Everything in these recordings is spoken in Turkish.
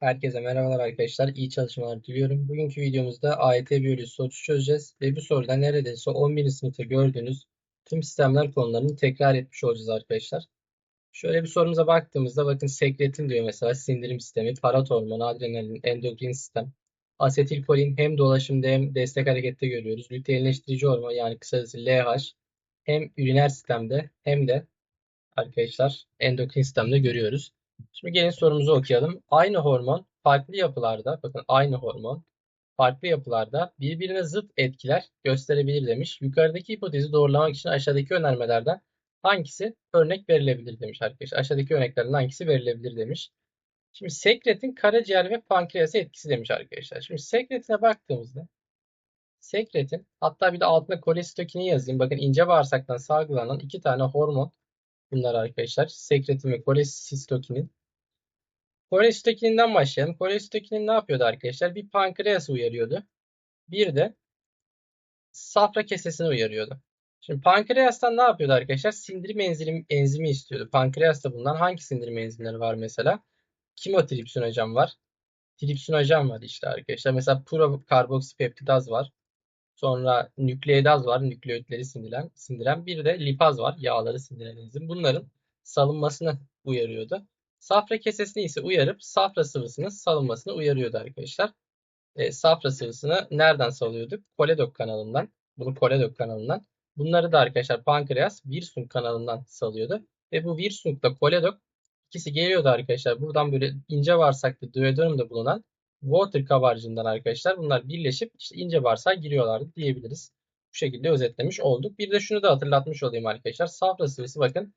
Herkese merhabalar arkadaşlar. İyi çalışmalar diliyorum. Bugünkü videomuzda AYT biyoloji sorusu çözeceğiz ve bu soruda neredeyse 11. sınıfta gördüğünüz tüm sistemler konularını tekrar etmiş olacağız arkadaşlar. Şöyle bir sorumuza baktığımızda bakın sekretin diyor mesela sindirim sistemi, parat hormonu, adrenalin, endokrin sistem, asetilkolin hem dolaşımda hem destek harekette görüyoruz. Lüteinleştirici hormon yani kısacası LH hem üriner sistemde hem de arkadaşlar endokrin sistemde görüyoruz. Şimdi gelin sorumuzu okuyalım. Aynı hormon farklı yapılarda, bakın aynı hormon farklı yapılarda birbirine zıt etkiler gösterebilir demiş. Yukarıdaki hipotezi doğrulamak için aşağıdaki önermelerden hangisi örnek verilebilir demiş arkadaşlar. Aşağıdaki örneklerden hangisi verilebilir demiş. Şimdi sekretin karaciğer ve pankreası etkisi demiş arkadaşlar. Şimdi sekretine baktığımızda sekretin hatta bir de altına kolestokini yazayım. Bakın ince bağırsaktan salgılanan iki tane hormon bunlar arkadaşlar. Sekretin ve kolestokinin. Kolestokininden başlayalım. Kolestokinin ne yapıyordu arkadaşlar? Bir pankreası uyarıyordu. Bir de safra kesesini uyarıyordu. Şimdi pankreastan ne yapıyordu arkadaşlar? Sindirim enzimi, enzimi istiyordu. Pankreasta bundan hangi sindirim enzimleri var mesela? Kimotripsin hocam var. Tripsin hocam var işte arkadaşlar. Mesela prokarboksipeptidaz var. Sonra nükleidaz var. Nükleotleri sindiren, sindiren. Bir de lipaz var. Yağları sindiren enzim. Bunların salınmasını uyarıyordu. Safra kesesini ise uyarıp safra sıvısının salınmasını uyarıyordu arkadaşlar. E, safra sıvısını nereden salıyorduk? Koledok kanalından. Bunu koledok kanalından. Bunları da arkadaşlar pankreas Wirsung kanalından salıyordu. Ve bu Wirsung'la koledok ikisi geliyordu arkadaşlar. Buradan böyle ince bağırsaklı duodenumda bulunan water kabarcığından arkadaşlar bunlar birleşip işte ince bağırsağa giriyorlardı diyebiliriz. Bu şekilde özetlemiş olduk. Bir de şunu da hatırlatmış olayım arkadaşlar. Safra sıvısı bakın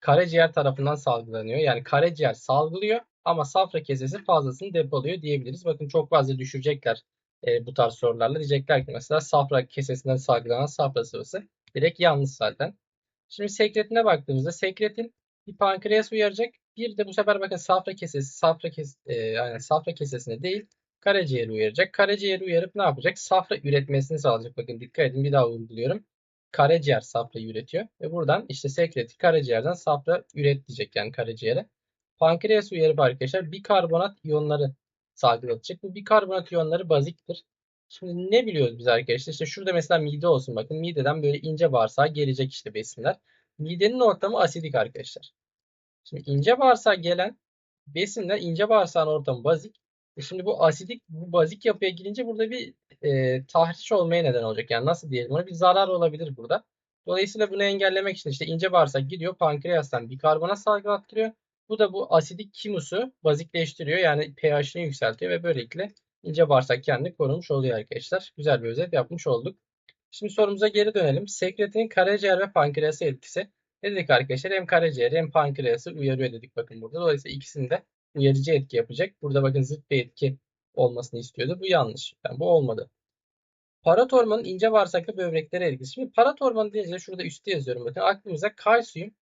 karaciğer tarafından salgılanıyor. Yani karaciğer salgılıyor ama safra kesesi fazlasını depoluyor diyebiliriz. Bakın çok fazla düşürecekler e, bu tarz sorularla. Diyecekler ki mesela safra kesesinden salgılanan safra sıvısı direkt yanlış zaten. Şimdi sekretine baktığımızda sekretin bir pankreas uyaracak. Bir de bu sefer bakın safra kesesi, safra kes, e, yani safra kesesine değil karaciğeri uyaracak. Karaciğeri uyarıp ne yapacak? Safra üretmesini sağlayacak. Bakın dikkat edin bir daha vurguluyorum karaciğer safrayı üretiyor. Ve buradan işte sekreti karaciğerden safra üret diyecek yani karaciğere. Pankreas uyarı arkadaşlar bikarbonat iyonları salgılatacak. Bu bikarbonat iyonları baziktir. Şimdi ne biliyoruz biz arkadaşlar? İşte şurada mesela mide olsun bakın. Mideden böyle ince bağırsağa gelecek işte besinler. Midenin ortamı asidik arkadaşlar. Şimdi ince bağırsağa gelen besinler ince bağırsağın ortamı bazik. E şimdi bu asidik, bu bazik yapıya girince burada bir e, tahriş olmaya neden olacak. Yani nasıl diyelim ona bir zarar olabilir burada. Dolayısıyla bunu engellemek için işte ince bağırsak gidiyor pankreastan bikarbonat salgılattırıyor. Bu da bu asidik kimusu bazikleştiriyor. Yani pH'ini yükseltiyor ve böylelikle ince bağırsak kendini korumuş oluyor arkadaşlar. Güzel bir özet yapmış olduk. Şimdi sorumuza geri dönelim. Sekretin karaciğer ve pankreası etkisi. Ne dedik arkadaşlar? Hem karaciğer hem pankreası uyarıyor dedik bakın burada. Dolayısıyla ikisini de uyarıcı etki yapacak. Burada bakın zıt bir etki olmasını istiyordu. Bu yanlış. Yani bu olmadı. Parat hormonun ince bağırsaklı böbreklere etkisi. Şimdi parat hormonu deyince şurada üstte yazıyorum bakın. Aklımıza kalsiyum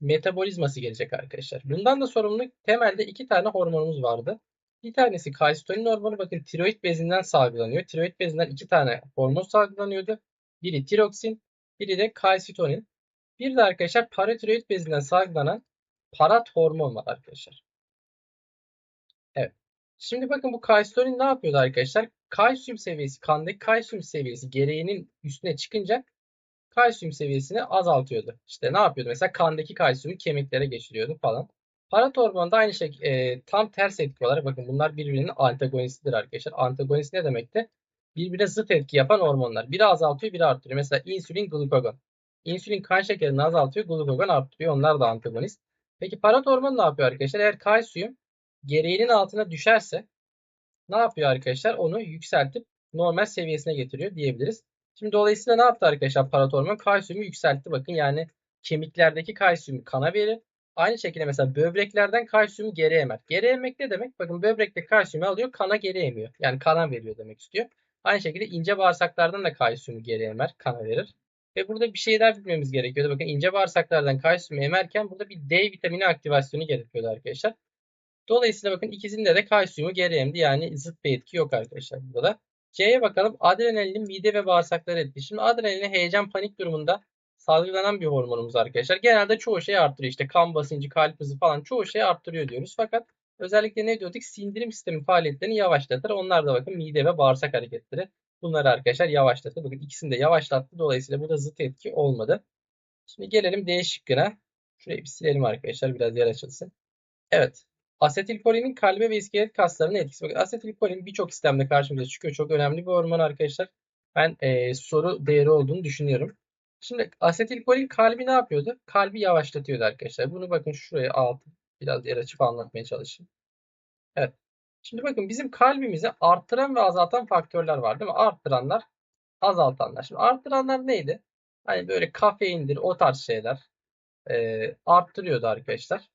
metabolizması gelecek arkadaşlar. Bundan da sorumlu temelde iki tane hormonumuz vardı. Bir tanesi kalsitonin hormonu bakın tiroid bezinden salgılanıyor. Tiroid bezinden iki tane hormon salgılanıyordu. Biri tiroksin, biri de kalsitonin. Bir de arkadaşlar paratiroid bezinden salgılanan parat hormon var arkadaşlar. Evet. Şimdi bakın bu kalsitonin ne yapıyordu arkadaşlar? Kalsiyum seviyesi, kandaki kalsiyum seviyesi gereğinin üstüne çıkınca kalsiyum seviyesini azaltıyordu. İşte ne yapıyordu? Mesela kandaki kalsiyumu kemiklere geçiriyordu falan. Parat hormonu da aynı şey tam ters etki olarak bakın bunlar birbirinin antagonistidir arkadaşlar. Antagonist ne demekti? Birbirine zıt etki yapan hormonlar. Biri azaltıyor, biri arttırıyor. Mesela insülin, glukagon. İnsülin kan şekerini azaltıyor, glukagon arttırıyor. Onlar da antagonist. Peki parat hormonu ne yapıyor arkadaşlar? Eğer kalsiyum gereğinin altına düşerse ne yapıyor arkadaşlar? Onu yükseltip normal seviyesine getiriyor diyebiliriz. Şimdi dolayısıyla ne yaptı arkadaşlar paratormon? Kalsiyumu yükseltti. Bakın yani kemiklerdeki kalsiyumu kana verir. Aynı şekilde mesela böbreklerden kalsiyumu geri emer. Geri emek ne demek? Bakın böbrekte kalsiyumu alıyor kana geri emiyor. Yani kana veriyor demek istiyor. Aynı şekilde ince bağırsaklardan da kalsiyumu geri emer, kana verir. Ve burada bir şey daha bilmemiz gerekiyordu. Bakın ince bağırsaklardan kalsiyumu emerken burada bir D vitamini aktivasyonu gerekiyordu arkadaşlar. Dolayısıyla bakın ikisinde de kalsiyumu geri emdi. Yani zıt bir etki yok arkadaşlar burada da. C'ye bakalım. Adrenalin mide ve bağırsakları etkisi. Şimdi adrenalin heyecan panik durumunda salgılanan bir hormonumuz arkadaşlar. Genelde çoğu şeyi arttırıyor. İşte kan basıncı, kalp hızı falan çoğu şeyi arttırıyor diyoruz. Fakat Özellikle ne diyorduk? Sindirim sistemi faaliyetlerini yavaşlatır. Onlar da bakın mide ve bağırsak hareketleri. Bunları arkadaşlar yavaşlatır. Bakın ikisini de yavaşlattı. Dolayısıyla burada zıt etki olmadı. Şimdi gelelim D şıkkına. Şurayı bir silelim arkadaşlar. Biraz yer açılsın. Evet. Asetilkolinin kalbe ve iskelet kaslarına etkisi. Bakın asetilkolin birçok sistemde karşımıza çıkıyor. Çok önemli bir hormon arkadaşlar. Ben e, soru değeri olduğunu düşünüyorum. Şimdi asetilkolin kalbi ne yapıyordu? Kalbi yavaşlatıyordu arkadaşlar. Bunu bakın şuraya alt biraz yer açıp anlatmaya çalışayım. Evet. Şimdi bakın bizim kalbimizi arttıran ve azaltan faktörler var değil mi? Arttıranlar, azaltanlar. Şimdi arttıranlar neydi? Hani böyle kafeindir, o tarz şeyler e, arttırıyordu arkadaşlar.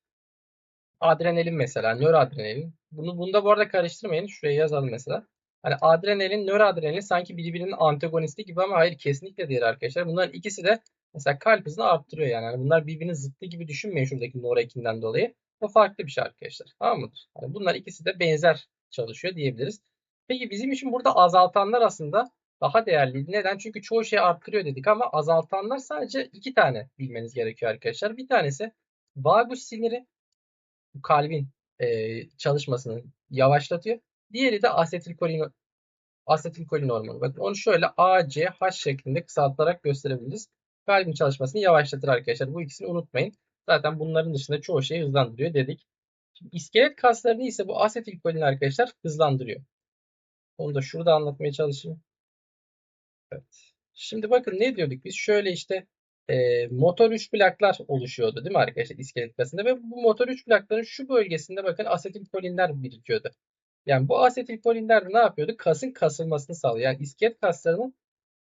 Adrenalin mesela, nöroadrenalin. Bunu bunda bu arada karıştırmayın. Şuraya yazalım mesela. Hani adrenalin, nöroadrenalin sanki birbirinin antagonisti gibi ama hayır kesinlikle değil arkadaşlar. Bunların ikisi de mesela kalp hızını arttırıyor yani. yani bunlar birbirinin zıttı gibi düşünmeyin şuradaki norekinden dolayı. O farklı bir şey arkadaşlar. Tamam mıdır? Yani bunlar ikisi de benzer çalışıyor diyebiliriz. Peki bizim için burada azaltanlar aslında daha değerliydi. Neden? Çünkü çoğu şey arttırıyor dedik ama azaltanlar sadece iki tane bilmeniz gerekiyor arkadaşlar. Bir tanesi vagus siniri bu kalbin e, çalışmasını yavaşlatıyor. Diğeri de asetilkolin asetilkolin hormonu. Bakın onu şöyle ACH şeklinde kısaltarak gösterebiliriz. Kalbin çalışmasını yavaşlatır arkadaşlar. Bu ikisini unutmayın. Zaten bunların dışında çoğu şeyi hızlandırıyor dedik. Şimdi iskelet kaslarını ise bu asetilkolin arkadaşlar hızlandırıyor. Onu da şurada anlatmaya çalışayım. Evet. Şimdi bakın ne diyorduk biz? Şöyle işte e, motor 3 plaklar oluşuyordu değil mi arkadaşlar iskelet kasında ve bu motor 3 plakların şu bölgesinde bakın asetilkolinler birikiyordu. Yani bu asetilkolinler ne yapıyordu? Kasın kasılmasını sağlıyor. Yani iskelet kaslarının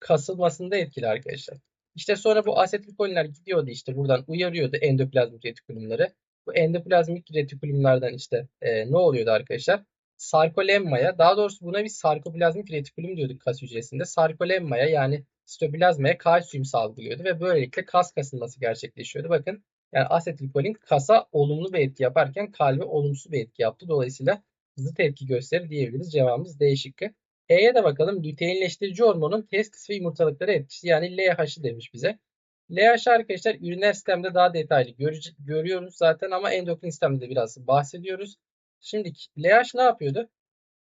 kasılmasında etkili arkadaşlar. İşte sonra bu asetilkolinler gidiyordu işte buradan uyarıyordu endoplazmik retikulumları. Bu endoplazmik retikulumlardan işte e, ne oluyordu arkadaşlar? Sarkolemmaya, daha doğrusu buna bir sarkoplazmik retikulum diyorduk kas hücresinde. Sarkolemmaya yani sitoplazmaya kalsiyum salgılıyordu ve böylelikle kas kasılması gerçekleşiyordu. Bakın yani asetilkolin kasa olumlu bir etki yaparken kalbe olumsuz bir etki yaptı. Dolayısıyla zıt etki gösterir diyebiliriz. Cevabımız D şıkkı. E'ye de bakalım. Lüteinleştirici hormonun testis ve yumurtalıklara etkisi yani LH'ı demiş bize. LH arkadaşlar üriner sistemde daha detaylı görüyoruz zaten ama endokrin sistemde de biraz bahsediyoruz. Şimdi LH ne yapıyordu?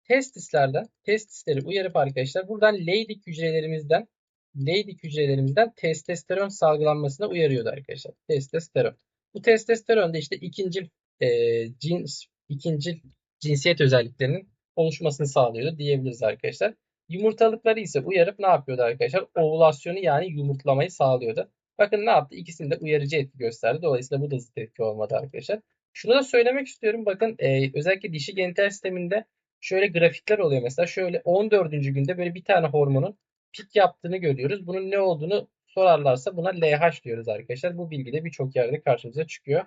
Testislerden, testisleri uyarıp arkadaşlar buradan Leydig hücrelerimizden Leydig hücrelerimizden testosteron salgılanmasına uyarıyordu arkadaşlar. Testosteron. Bu testosteron da işte ikinci e, cins, ikinci cinsiyet özelliklerinin oluşmasını sağlıyordu diyebiliriz arkadaşlar. Yumurtalıkları ise uyarıp ne yapıyordu arkadaşlar? Ovulasyonu yani yumurtlamayı sağlıyordu. Bakın ne yaptı? İkisinde uyarıcı etki gösterdi. Dolayısıyla bu da zıt etki olmadı arkadaşlar. Şunu da söylemek istiyorum. Bakın e, özellikle dişi genital sisteminde şöyle grafikler oluyor. Mesela şöyle 14. günde böyle bir tane hormonun pik yaptığını görüyoruz. Bunun ne olduğunu sorarlarsa buna LH diyoruz arkadaşlar. Bu bilgi de birçok yerde karşımıza çıkıyor.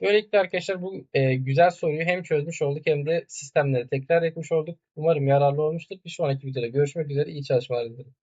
Böylelikle arkadaşlar bu e, güzel soruyu hem çözmüş olduk hem de sistemleri tekrar etmiş olduk. Umarım yararlı olmuştur. Bir sonraki videoda görüşmek üzere. İyi çalışmalar dilerim.